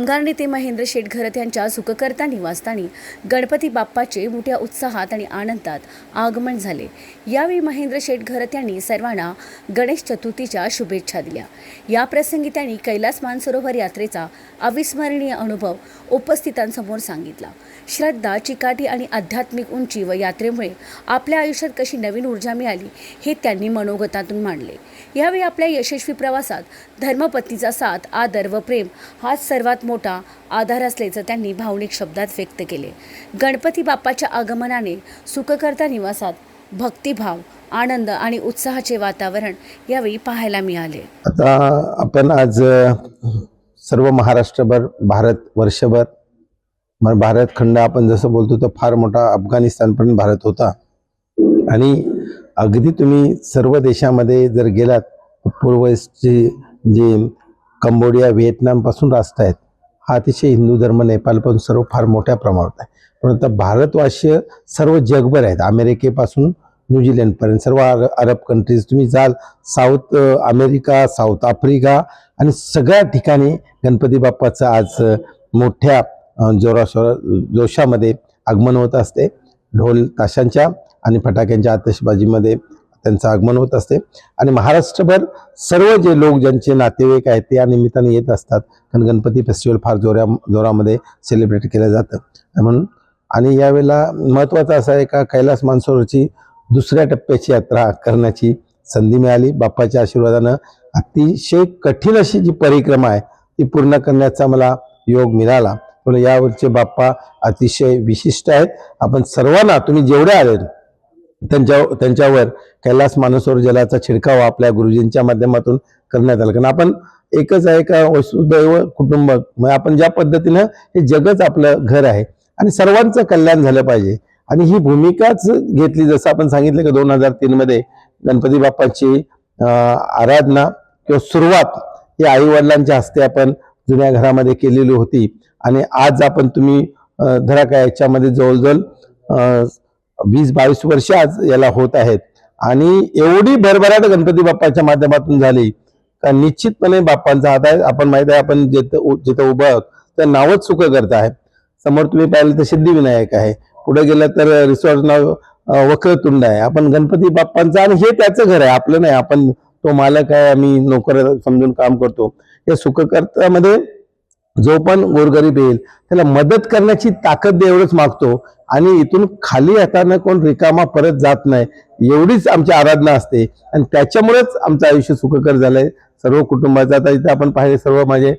कामगार नेते महेंद्र शेठ घरत यांच्या सुखकर्ता निवासस्थानी गणपती बाप्पाचे मोठ्या उत्साहात आणि आनंदात आगमन झाले. यावेळी महेंद्र शेठ घरत यांनी सर्वांना गणेश चतुर्थीच्या शुभेच्छा दिल्या. या प्रसंगी त्यांनी कैलास मानसरोवर यात्रेचा अविस्मरणीय अनुभव उपस्थितांसमोर सांगितला. श्रद्धा चिकाटी आणि आध्यात्मिक उंची व यात्रेमुळे आपल्या आयुष्यात कशी नवीन ऊर्जा मिळाली हे त्यांनी मनोगतातून मांडले. यावेळी आपल्या यशस्वी प्रवासात धर्मपत्नीचा साथ आदर व प्रेम हाच सर्वात मोठा आधार असल्याचं त्यांनी भावनिक शब्दात व्यक्त केले. गणपती बाप्पाच्या आगमनाने सुखकर्ता निवासात भक्तिभाव आनंद आणि उत्साहाचे वातावरण यावेळी पाहायला मिळाले. आता आपण आज सर्व महाराष्ट्रभर भारत वर्षभर मग भारत खंड आपण जसं बोलतो तो फार मोठा अफगाणिस्तानपर्यंत भारत होता. आणि अगदी तुम्ही सर्व देशामध्ये जर गेलात पूर्वची जे कंबोडिया व्हिएतनामपासून रास्ता आहेत हा अतिशय हिंदू धर्म नेपाळपासून सर्व फार मोठ्या प्रमाणात आहे. पण आता भारतवासीय सर्व जगभर आहेत अमेरिकेपासून न्यूझीलंडपर्यंत सर्व अर अरब कंट्रीज तुम्ही जाल साऊथ अमेरिका साऊथ आफ्रिका आणि सगळ्या ठिकाणी गणपती बाप्पाचं आज मोठ्या जोराशोरा जोशामध्ये आगमन होत असते. ढोल ताशांच्या आणि फटाक्यांच्या आतषबाजीमध्ये त्यांचं आगमन होत असते. आणि महाराष्ट्रभर सर्व जे लोक ज्यांचे नातेवाईक आहेत ते या निमित्ताने येत असतात. कारण गणपती फेस्टिवल फार जोऱ्या जोरामध्ये सेलिब्रेट केलं जातं. म्हणून आणि यावेळेला महत्त्वाचं असं आहे का कैलास मानसरोवरची दुसऱ्या टप्प्याची यात्रा करण्याची संधी मिळाली. बाप्पाच्या आशीर्वादानं अतिशय कठीण अशी जी परिक्रमा आहे ती पूर्ण करण्याचा मला योग मिळाला. पण यावरचे बाप्पा अतिशय विशिष्ट आहेत. आपण सर्वांना तुम्ही जेवढे आले त्यांच्या त्यांच्यावर कैलास मानसोर जलाचा छिडकाव आपल्या गुरुजींच्या माध्यमातून करण्यात आला. कारण आपण एकच आहे का वसुदैव कुटुंब मग आपण ज्या पद्धतीनं हे जगच आपलं घर आहे आणि सर्वांचं कल्याण झालं पाहिजे. आणि ही भूमिकाच घेतली जसं आपण सांगितलं की दोन हजार तीनमध्ये गणपती बाप्पाची आराधना किंवा सुरुवात ही आई वडिलांच्या हस्ते आपण जुन्या घरामध्ये केलेली होती. आणि आज आपण तुम्ही धरा काय याच्यामध्ये जवळजवळ वीस बावीस वर्ष आज याला होत आहेत. आणि एवढी भरभराट गणपती बाप्पाच्या माध्यमातून झाली का निश्चितपणे बाप्पांचा हात आहे आपण माहीत आहे आपण जिथं जिथं उभं आहोत तर नावच सुख करत आहे. समोर तुम्ही पाहिलं तर सिद्धिविनायक आहे. पुढे गेलं तर रिसॉर्ट नाव वक्रतुंड आहे. आपण गणपती बाप्पांचा आणि हे त्याचं घर आहे आपलं नाही आपण तो मालक आहे आम्ही नोकर समजून काम करतो. या सुखकर्त्यामध्ये जो पण गोरगरीब येईल त्याला मदत करण्याची ताकद एवढंच मागतो. आणि इथून खाली हातानं कोण रिकामा परत जात नाही एवढीच आमची आराधना असते. आणि त्याच्यामुळेच आमचं आयुष्य सुखकर झालंय. सर्व कुटुंबाचं आता इथे आपण पाहिले सर्व माझे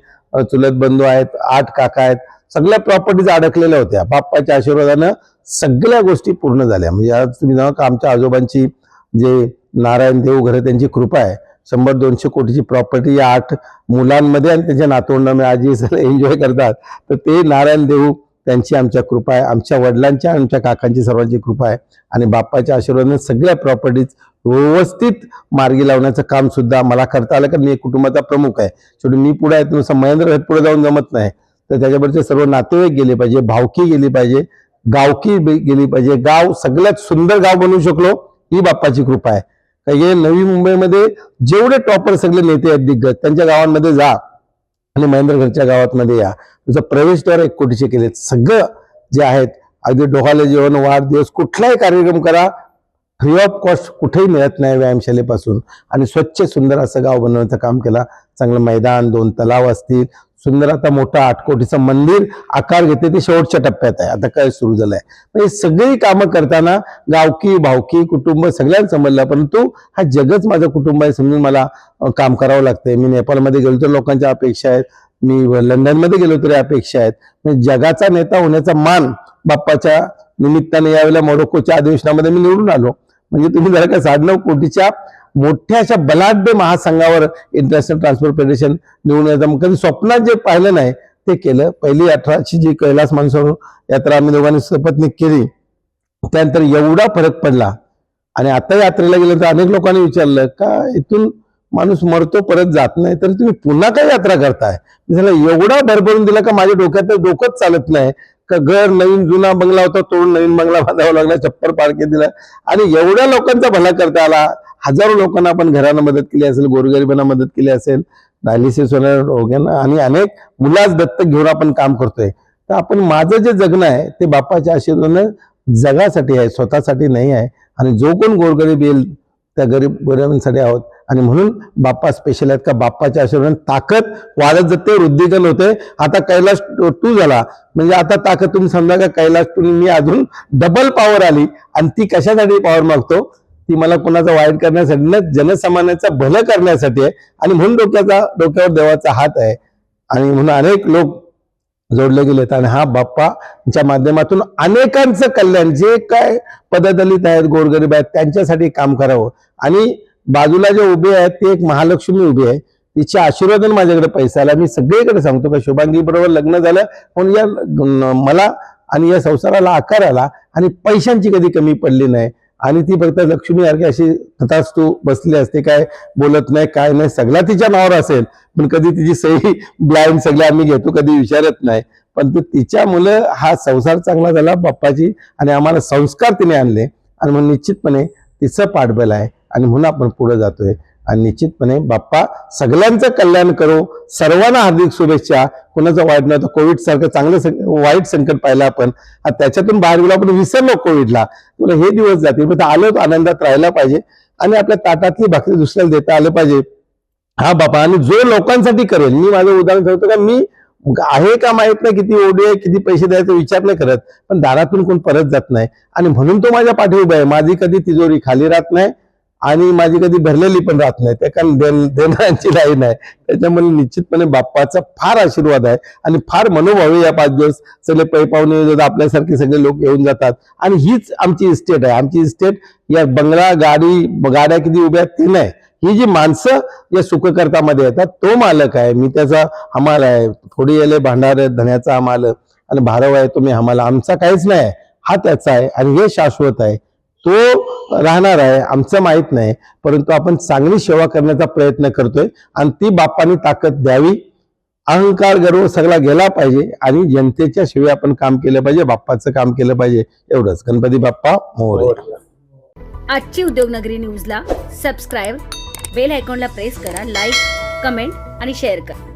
चुलत बंधू आहेत आठ काका आहेत सगळ्या प्रॉपर्टीज अडकलेल्या होत्या. बाप्पाच्या आशीर्वादानं सगळ्या गोष्टी पूर्ण झाल्या. म्हणजे आज तुम्ही जाऊ का आमच्या आजोबांची जे नारायण देव घर त्यांची कृपा आहे. शंभर दोनशे कोटीची प्रॉपर्टी या आठ मुलांमध्ये आणि त्यांच्या नातवंडामध्ये आजी सगळं एन्जॉय करतात. तर ते नारायण देव त्यांची आमच्या कृपा आहे. आमच्या वडिलांच्या आणि आमच्या काकांची सर्वांची कृपा आहे. आणि बाप्पाच्या आशीर्वादाने सगळ्या प्रॉपर्टीज व्यवस्थित मार्गी लावण्याचं काम सुद्धा मला करता आलं. कारण मी कुटुंबाचा प्रमुख आहे. शेवटी मी पुढे आहे नुसतं महेंद्र पुढे जाऊन जमत नाही. तर त्याच्यावरचे सर्व नातेवाईक गेले पाहिजे भावकी गेली पाहिजे गावकी गेली पाहिजे. गाव सगळ्यात सुंदर गाव बनवू शकलो. ही बाप्पाची कृपा आहे. का हे नवी मुंबईमध्ये जेवढे टॉपर सगळे नेते आहेत दिग्गज त्यांच्या गावांमध्ये जा आणि महेंद्रगडच्या गावात या. तुझं प्रवेशद्वार एक कोटीचे केले. सगळं जे आहेत अगदी डोहाले जेवण वाढदिवस कुठलाही कार्यक्रम करा. फ्री ऑफ कॉस्ट कुठेही मिळत नाही व्यायामशालेपासून. आणि स्वच्छ सुंदर असं गाव बनवण्याचं काम केला. चांगलं मैदान दोन तलाव असतील. सुंदर आता मोठं आठ कोटीचं मंदिर आकार घेते ते शेवटच्या टप्प्यात आहे. आता काय सुरू झालंय? मग हे सगळी कामं करताना गावकी भावकी कुटुंब सगळ्यांना समजलं परंतु हा जगच माझं कुटुंब आहे समजून मला काम करावं लागतंय. मी नेपाळमध्ये गेलो तर लोकांच्या अपेक्षा आहेत. मी लंडनमध्ये गेलो तरी अपेक्षा आहेत. म्हणजे जगाचा नेता होण्याचा मान बाप्पाच्या निमित्ताने यावेळेला मोडोकोच्या अधिवेशनामध्ये मी निवडून आलो. म्हणजे तुम्ही जरा का साडेनऊ कोटीच्या मोठ्या अशा बलाढ्य महासंघावर इंटरनॅशनल ट्रान्सपोर्ट फेडरेशन निवडून येतं. मग कधी स्वप्नात जे पाहिलं नाही ते केलं. पहिली अठराची जी कैलास मानसरोवर यात्रा आम्ही दोघांनी सपत्नी केली त्यानंतर एवढा फरक पडला. आणि आता यात्रेला गेलं तर अनेक लोकांनी विचारलं का इथून माणूस मरतो परत जात नाही तर तुम्ही पुन्हा काय यात्रा करताय? मी एवढा भरभरून दिला का माझ्या डोक्यात तर डोकंच चालत नाही. का घर नवीन जुना बंगला होता तोडून नवीन बंगला बांधावा लागला छप्पर पाडके दिला. आणि एवढ्या लोकांचा भला करता आला हजारो लोकांना आपण घरांना मदत केली असेल गोरगरिबांना मदत केली असेल डायलिसिस होणाऱ्या रोग्यांना आणि अनेक मुलाच दत्तक घेऊन आपण काम करतोय. तर आपण माझं जे जगणं आहे ते बाप्पाच्या आशीर्वादानं जगासाठी आहे स्वतःसाठी नाही आहे. आणि जो कोण गोरगरीब येईल त्या गरीब गरिबांसाठी आहोत. आणि म्हणून बाप्पा स्पेशल आहेत का बाप्पाच्या आशीर्वादाने ताकद वाढत जाते वृद्धिकन होते. आता कैलास टू झाला. म्हणजे आता ताकद तुम्ही समजा का कैलास टू मी अजून डबल पॉवर आली. आणि ती कशासाठी पॉवर मागतो? ती मला कुणाचा वाईट करण्यासाठी ना जनसामान्याचं भलं करण्यासाठी आहे. आणि म्हणून डोक्याचा डोक्यावर देवाचा हात आहे. आणि म्हणून अनेक लोक जोडले गेलेत. आणि हा बाप्पाच्या माध्यमातून अनेकांचं कल्याण जे काय पददलित आहेत गोरगरीब आहेत त्यांच्यासाठी काम करावं. आणि बाजूला जे उभे आहेत ते एक महालक्ष्मी उभी आहे. तिच्या आशीर्वादाने माझ्याकडे पैसा आला. मी सगळीकडे सांगतो का शुभांगी बरोबर लग्न झालं म्हणून या मला आणि या संसाराला आकार आला आणि पैशांची कधी कमी पडली नाही. आणि ती फक्त लक्ष्मी सारखी अशी तथाच तू बसली असते. काय बोलत नाही काय नाही सगळा तिच्या नावावर असेल. पण कधी तिची सही ब्लाइंड सगळं आम्ही घेतो कधी विचारत नाही. पण ते तिच्या मुलं हा संसार चांगला झाला बाप्पाची आणि आम्हाला संस्कार तिने आणले. आणि म्हणून निश्चितपणे तिचं पाठबल आहे आणि म्हणून आपण पुढे जातोय. आणि निश्चितपणे बाप्पा सगळ्यांचं कल्याण करो सर्वांना हार्दिक शुभेच्छा. कोणाचं वाईट नव्हतं. कोविड सारखं चांगलं सं- वाईट संकट पाहिलं आपण. त्याच्यातून बाहेर गेलो आपण विसरलो कोविडला. तुला हे दिवस जातील. पण आलो तर आनंदात राहायला पाहिजे. आणि आपल्या ताटातली भाकरी दुसऱ्याला देता आलं पाहिजे. हा बाबा आणि जो लोकांसाठी करेल मी माझं उदाहरण सांगतो का मी आहे का माहीत नाही किती ओढे आहे किती पैसे द्यायचा विचार नाही करत. पण दारातून कोण परत जात नाही. आणि म्हणून तो माझ्या पाठी उभा आहे. माझी कधी तिजोरी खाली राहत नाही. आणि माझी कधी भरलेली पण राहत नाही त्या कारण देण- देणाऱ्यांची लाईन नाही. त्याच्यामुळे निश्चितपणे बाप्पाचा फार आशीर्वाद आहे आणि फार मनोभावी या पाच दिवस सगळे पै पाहुणे येतात, आपल्यासारखे सगळे लोक येऊन जातात. आणि हीच आमची इस्टेट आहे. आमची इस्टेट या बंगला गाडी गाड्या किती उभ्या आहेत ते नाही. ही जी माणसं या सुखकर्तामध्ये येतात तो मालक आहे. मी त्याचा हमाल आहे. थोडी येले भांडार आहे धन्याचा हमाल. आणि भारव आहे तुम्ही हमाला. आमचा काहीच नाही. हा त्याचा आहे. आणि हे शाश्वत आहे. तो राहणार आहे आमचं माहीत नाही परंतु आपण चांगली सेवा करण्याचा प्रयत्न करतोय आणि ती बाप्पानी ताकद द्यावी. अहंकार गर्व सगळा गेला पाहिजे आणि जनतेच्या शिवाय आपण काम केलं पाहिजे बाप्पाचं काम केलं पाहिजे एवढंच. गणपती बाप्पा मोरे. आजची उद्योगनगरी न्यूजला सबस्क्राईब बेल आयकॉनला प्रेस करा लाईक कमेंट आणि शेअर करा.